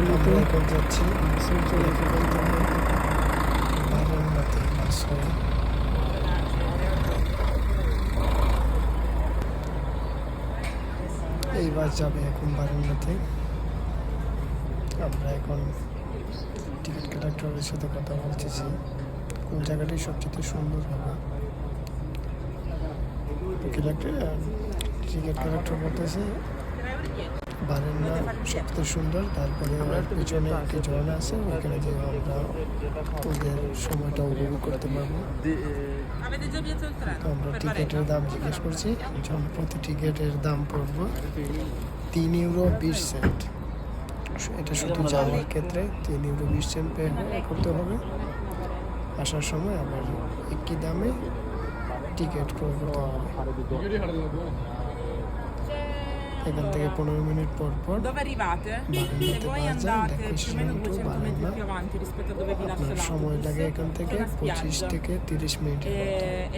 নিতে আমরা যাচ্ছি চলে যাব এই বাস যাবে এখন বারান্দাতে আমরা এখন টিকিট কালেক্টরের সাথে কথা বলতেছি। কোন জায়গাটাই সবচেয়ে সুন্দর হবে? টিকিট কালেক্টর বলতেছে বারান্দা সবচেয়ে সুন্দর তারপরে ওর পিছনে একটি ঝর্ণা আছে ওইখানে যে আমরা ওদের সময়টা উপভোগ করতে পারব? তো আমরা টিকিটের দাম জিজ্ঞেস করছি প্রতি টিকিটের দাম পড়ব তিন ইউরো বিশ সেন্ট। এটা শুধু যাওয়ার ক্ষেত্রে তিন ইউরো বিশ সেন্ট পে করতে হবে। আসার সময় আবার একই দামে টিকিট ক্রয় করতে হবে। এখান থেকে পনেরো মিনিট পর পর Dove arrivate? Se voi andate più o meno 200 metri più avanti rispetto a dove vi lascio আপনার সময় লাগে এখান থেকে পঁচিশ. থেকে তিরিশ E,